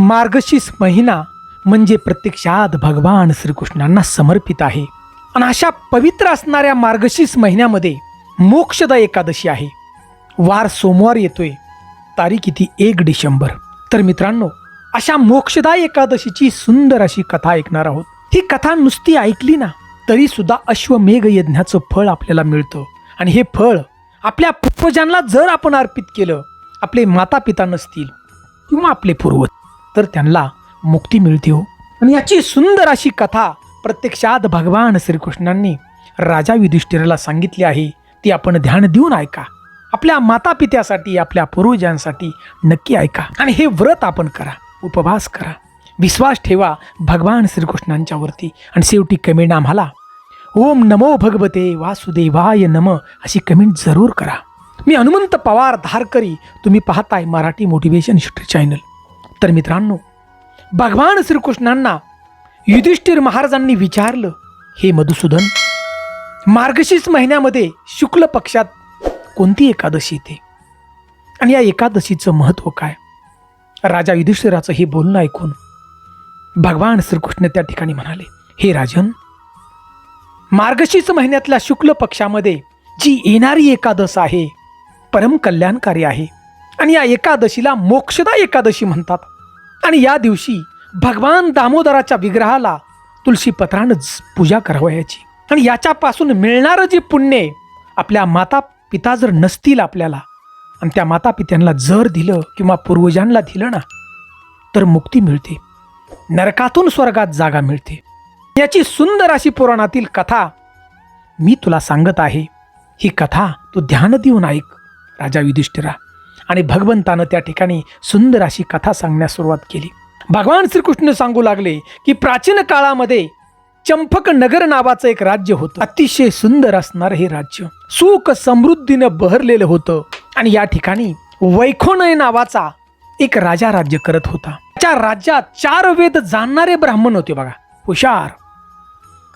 मार्गशीर्ष महिना म्हणजे प्रत्यक्षात भगवान श्रीकृष्णांना समर्पित आहे. आणि अशा पवित्र असणाऱ्या मार्गशीर्ष महिन्यामध्ये मोक्षदा एकादशी आहे. वार सोमवार येतोय. तारीख किती? एक डिसेंबर. तर मित्रांनो अशा मोक्षदा एकादशीची सुंदर अशी कथा ऐकणार आहोत. ही कथा नुसती ऐकली ना तरी सुद्धा अश्वमेघ यज्ञाचं फळ आपल्याला मिळतं. आणि हे फळ आपल्या पूर्वजांना जर आपण अर्पित केलं आपले माता पिता नसतील किंवा आपले पूर्वज तर त्यांना मुक्ती मिळते हो. आणि याची सुंदर अशी कथा प्रत्यक्षात भगवान श्रीकृष्णांनी राजा युधिष्ठिराला सांगितली आहे. ती आपण ध्यान देऊन ऐका. आपल्या माता पित्यासाठी आपल्या पूर्वजांसाठी नक्की ऐका. आणि हे व्रत आपण करा उपवास करा. विश्वास ठेवा भगवान श्रीकृष्णांच्यावरती आणि शेवटी कमेंट आम्हाला ओम नमो भगवते वासुदेवाय नम अशी कमेंट जरूर करा. मी हनुमंत पवार धारकरी तुम्ही पाहताय मराठी मोटिवेशन हिस्ट्री चॅनल. तर मित्रांनो भगवान श्रीकृष्णांना युधिष्ठिर महाराजांनी विचारलं हे मधुसूदन मार्गशीर्ष महिन्यामध्ये शुक्ल पक्षात कोणती एकादशी येते? आणि या एकादशीचं महत्त्व काय? राजा युधिष्ठिराचं हे बोलणं ऐकून भगवान श्रीकृष्ण त्या ठिकाणी म्हणाले हे राजन मार्गशीर्ष महिन्यातल्या शुक्ल पक्षामध्ये जी येणारी एकादश आहे परम कल्याणकारी आहे आणि या एकादशीला मोक्षदा एकादशी म्हणतात. आणि या दिवशी भगवान दामोदराच्या विग्रहाला तुलसीपत्रानंच पूजा करावयाची. आणि याच्यापासून मिळणारं जे पुण्य आपल्या माता पिता जर नसतील आपल्याला आणि त्या माता पित्यांना जर दिलं किंवा पूर्वजांना दिलं ना तर मुक्ती मिळते. नरकातून स्वर्गात जागा मिळते. याची सुंदर अशी पुराणातील कथा मी तुला सांगत आहे. ही कथा तू ध्यान देऊन ऐक राजा युधिष्ठिरा. आणि भगवंतानं त्या ठिकाणी सुंदर अशी कथा सांगण्यास सुरुवात केली. भगवान श्रीकृष्ण सांगू लागले की प्राचीन काळामध्ये चंपक नगर नावाचं एक राज्य होतं. अतिशय सुंदर असणारं हे राज्य. सुख समृद्धीनं बहरलेलं होतं. आणि या ठिकाणी वैखोनय नावाचा एक राजा राज्य करत होता. त्या राज्यात चार वेद जाणणारे ब्राह्मण होते बघा. हुशार.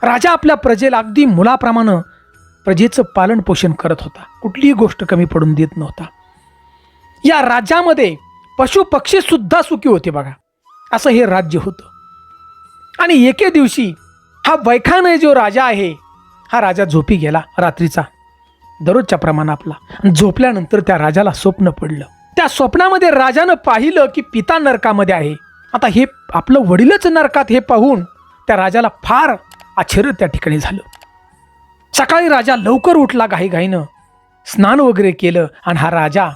राजा आपल्या प्रजेला अगदी मुलाप्रमाणे प्रजेचं पालन पोषण करत होता. कुठलीही गोष्ट कमी पडून देत नव्हता. या राज्यामध्ये पशु सुद्धा सुखी होते बघा. असं हे राज्य होतं. आणि एके दिवशी हा वैखान जो राजा आहे हा राजा झोपी गेला रात्रीचा. दररोजच्या प्रमाण आपला. आणि झोपल्यानंतर त्या राजाला स्वप्न पडलं. त्या स्वप्नामध्ये राजानं पाहिलं की पिता नरकामध्ये आहे. आता हे आपलं वडीलच नरकात हे पाहून त्या राजाला फार आश्चर्य त्या ठिकाणी झालं. सकाळी राजा लवकर उठला घाईघाईनं. स्नान वगैरे केलं आणि हा राजा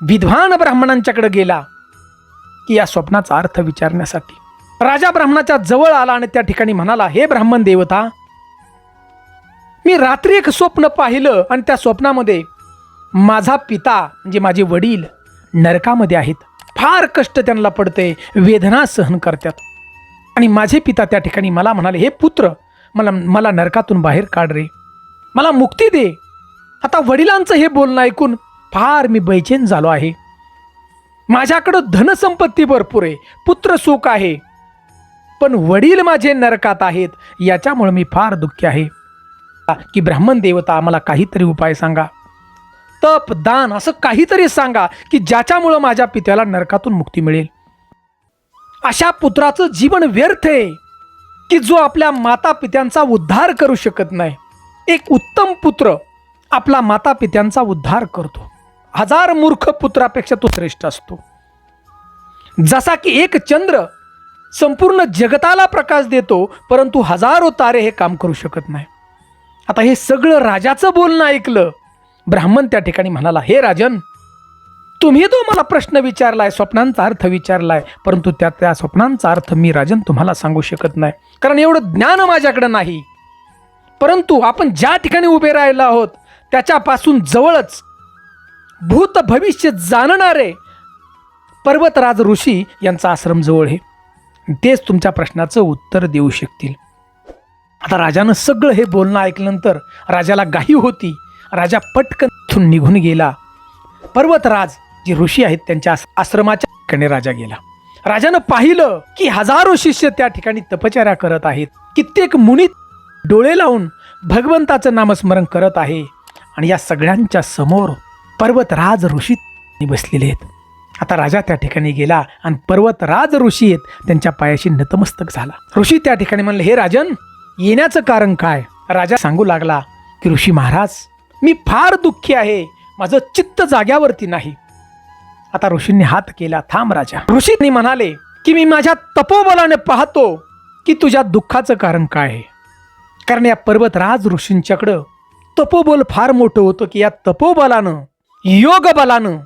विद्वान ब्राह्मणांच्याकडे गेला की या स्वप्नाचा अर्थ विचारण्यासाठी. राजा ब्राह्मणाच्या जवळ आला आणि त्या ठिकाणी म्हणाला हे ब्राह्मण देवता मी रात्री एक स्वप्न पाहिलं आणि त्या स्वप्नामध्ये माझा पिता म्हणजे माझे वडील नरकामध्ये आहेत. फार कष्ट त्यांना पडते वेदना सहन करतात. आणि माझे पिता त्या ठिकाणी मला म्हणाले हे पुत्र मला मला नरकातून बाहेर काढ रे. मला मुक्ती दे. आता वडिलांचं हे बोलणं ऐकून फार मी बैचेन झालो आहे. माझ्याकडं धनसंपत्ती भरपूर आहे पुत्र सुख आहे. पण वडील माझे नरकात आहेत याच्यामुळे मी फार दुःखी आहे. की ब्राह्मण देवता आम्हाला काहीतरी उपाय सांगा. तप दान असं काहीतरी सांगा की ज्याच्यामुळं माझ्या पित्याला नरकातून मुक्ती मिळेल. अशा पुत्राचं जीवन व्यर्थ आहे की जो आपल्या माता पित्यांचा उद्धार करू शकत नाही. एक उत्तम पुत्र आपला माता पित्यांचा उद्धार करतो. हजार मूर्ख पुत्रापेक्षा तो श्रेष्ठ असतो. जसा की एक चंद्र संपूर्ण जगताला प्रकाश देतो परंतु हजारो तारे हे काम करू शकत नाही. आता हे सगळं राजाचं बोलणं ऐकलं ब्राह्मण त्या ठिकाणी म्हणाला हे राजन तुम्ही तो मला प्रश्न विचारलाय स्वप्नांचा अर्थ विचारलाय परंतु त्या त्या स्वप्नांचा अर्थ मी राजन तुम्हाला सांगू शकत नाही. कारण एवढं ज्ञान माझ्याकडे नाही. परंतु आपण ज्या ठिकाणी उभे राहिलो आहोत त्याच्यापासून जवळच भूत भविष्य जाणणारे पर्वतराज ऋषी यांचा आश्रम जवळ आहे. तेच तुमच्या प्रश्नाचं उत्तर देऊ शकतील. आता राजानं सगळं हे बोलणं ऐकल्यानंतर राजाला गाही होती. राजा पटकन निघून गेला. पर्वतराज जे ऋषी आहेत त्यांच्या आश्रमाच्या ठिकाणी राजा गेला. राजानं पाहिलं की हजारो शिष्य त्या ठिकाणी तपचर्या करत आहेत. कित्येक मुनी डोळे लावून भगवंताचं नामस्मरण करत आहे. आणि या सगळ्यांच्या समोर पर्वतराज ऋषी बसलेले आहेत. आता राजा त्या ठिकाणी गेला आणि पर्वतराज ऋषी आहेत त्यांच्या पायाशी नतमस्तक झाला. ऋषी त्या ठिकाणी म्हणले हे राजन येण्याचं कारण काय? राजा सांगू लागला की ऋषी महाराज मी फार दुःखी आहे. माझं चित्त जाग्यावरती नाही. आता ऋषींनी हात केला थांब राजा. ऋषींनी म्हणाले की मी माझ्या तपोबलाने पाहतो की तुझ्या दुःखाचं कारण काय आहे. कारण या पर्वतराज ऋषींच्याकडं तपोबल फार मोठं होतं की या तपोबलानं योग बलानं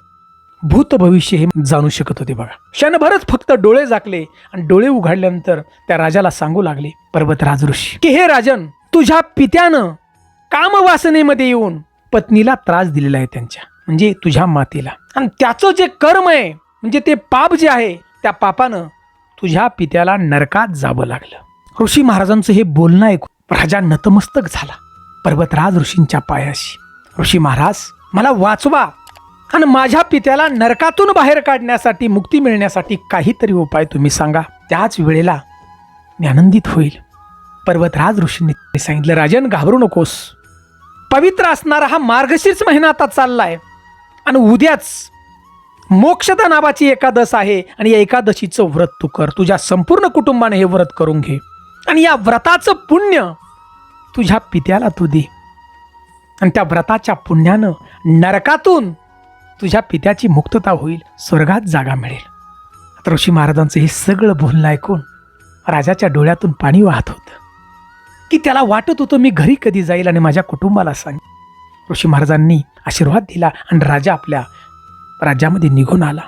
भूत भविष्य हे जाणू शकत होते बघा. क्षणभरच फक्त डोळे झाकले आणि डोळे उघडल्यानंतर त्या राजाला सांगू लागले पर्वतराज ऋषी की हे राजन तुझ्या पित्यानं कामवासनेमध्ये येऊन पत्नीला त्रास दिलेला आहे त्यांच्या म्हणजे तुझ्या मातेला. आणि त्याचं जे कर्म आहे म्हणजे ते पाप जे आहे त्या पापानं तुझ्या पित्याला नरकात जावं लागलं. ऋषी महाराजांचं हे बोलणं ऐकून राजा नतमस्तक झाला पर्वतराज ऋषींच्या पायाशी. ऋषी महाराज मला वाचवा. आणि माझ्या पित्याला नरकातून बाहेर काढण्यासाठी मुक्ती मिळण्यासाठी काहीतरी उपाय तुम्ही सांगा. त्याच वेळेला मी आनंदित होईल. पर्वतराज ऋषींनी सांगितलं राजन घाबरू नकोस. पवित्र असणारा हा मार्गशीर्ष महिना आता चाललाय. आणि उद्याच मोक्षदा नावाची एकादश आहे आणि या एकादशीचं व्रत तू कर. तुझ्या संपूर्ण कुटुंबाने हे व्रत करून घे. आणि या व्रताचं पुण्य तुझ्या पित्याला तू दे. आणि त्या व्रताच्या पुण्यानं नरकातून तुझ्या पित्याची मुक्तता होईल स्वर्गात जागा मिळेल. आता ऋषी महाराजांचं हे सगळं बोलणं ऐकून राजाच्या डोळ्यातून पाणी वाहत होतं. की त्याला वाटत होतं मी घरी कधी जाईल आणि माझ्या कुटुंबाला सांग ऋषी महाराजांनी आशीर्वाद दिला आणि राजा आपल्या राज्यामध्ये निघून आला.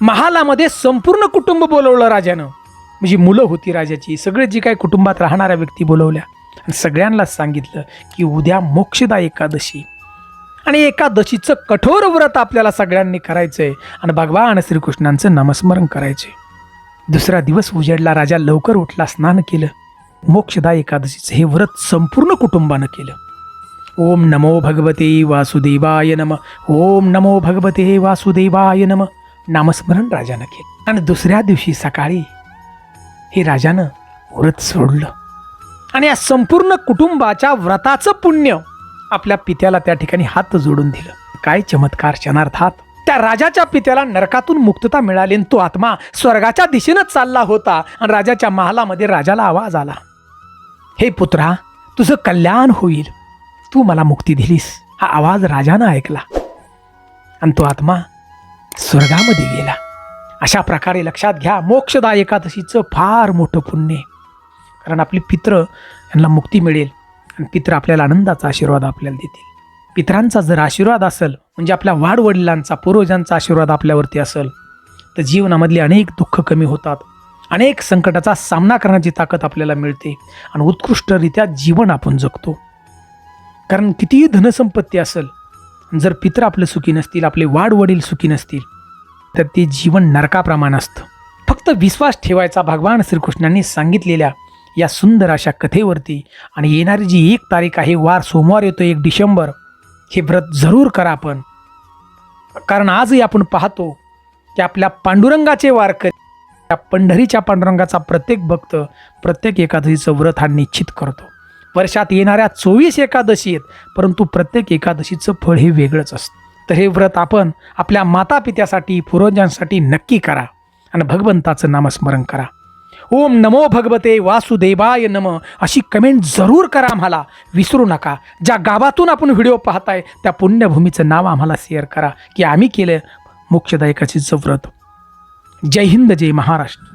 महालामध्ये संपूर्ण कुटुंब बोलवलं राजानं. म्हणजे मुलं होती राजाची सगळे जी काही कुटुंबात राहणाऱ्या व्यक्ती बोलवल्या. आणि सगळ्यांनाच सांगितलं की उद्या मोक्षदा एकादशी. आणि एकादशीचं कठोर व्रत आपल्याला सगळ्यांनी करायचंय. आणि भगवान श्रीकृष्णांचं नामस्मरण करायचंय. दुसरा दिवस उजेडला राजा लवकर उठला स्नान केलं. मोक्षदा एकादशीचं हे व्रत संपूर्ण कुटुंबानं केलं. ओम नमो भगवते वासुदेवाय नम. ओम नमो भगवते वासुदेवाय नम. नामस्मरण राजानं केलं. आणि दुसऱ्या दिवशी सकाळी हे राजानं व्रत सोडलं. आणि या संपूर्ण कुटुंबाच्या व्रताचं पुण्य आपल्या पित्याला त्या ठिकाणी हात जोडून दिलं. काय चमत्कार क्षणार्थात. त्या राजाच्या पित्याला नरकातून मुक्तता मिळाली आणि तो आत्मा स्वर्गाच्या दिशेनं चालला होता आणि राजाच्या महालामध्ये राजाला आवाज आला. हे पुत्रा तुझं कल्याण होईल. तू मला मुक्ती दिलीस. हा आवाज राजानं ऐकला. आणि तो आत्मा स्वर्गामध्ये गेला. अशा प्रकारे लक्षात घ्या मोक्षदा एकादशीचं फार मोठं पुण्य आहे. कारण आपली पित्र यांना मुक्ती मिळेल आणि पित्र आपल्याला आनंदाचा आशीर्वाद आपल्याला देतील. पित्रांचा जर आशीर्वाद असेल म्हणजे आपल्या वाडवडिलांचा पूर्वजांचा आशीर्वाद आपल्यावरती असेल तर जीवनामधले अनेक दुःख कमी होतात. अनेक संकटाचा सामना करण्याची ताकद आपल्याला मिळते आणि उत्कृष्टरित्या जीवन आपण जगतो. कारण कितीही धनसंपत्ती असेल जर पित्र आपले सुखी नसतील आपले वाडवडील सुखी नसतील तर ते जीवन नरकाप्रमाणे असतं. फक्त विश्वास ठेवायचा भगवान श्रीकृष्णांनी सांगितलेल्या या सुंदर अशा कथेवरती. आणि येणारी जी एक तारीख आहे वार सोमवार येतो एक डिसेंबर हे व्रत जरूर करा आपण. कारण आजही आपण पाहतो की आपल्या पांडुरंगाचे वारकरी त्या पंढरीच्या पांडुरंगाचा प्रत्येक भक्त प्रत्येक एकादशीचं व्रत हा निश्चित करतो. वर्षात येणाऱ्या चोवीस एकादशी आहेत परंतु प्रत्येक एकादशीचं फळ हे वेगळंच असतं. तर हे व्रत आपण आपल्या मातापित्यासाठी पूर्वजांसाठी नक्की करा. आणि भगवंताचं नामस्मरण करा. ओम नमो भगवते वासुदेवाय नम अशी कमेंट जरूर करा आम्हाला. विसरू नका. ज्या गावातून आपण व्हिडिओ पाहताय त्या पुण्यभूमीचं नाव आम्हाला शेअर करा की आम्ही केलं मोक्षदायकाची व्रत जय हिंद जय महाराष्ट्र.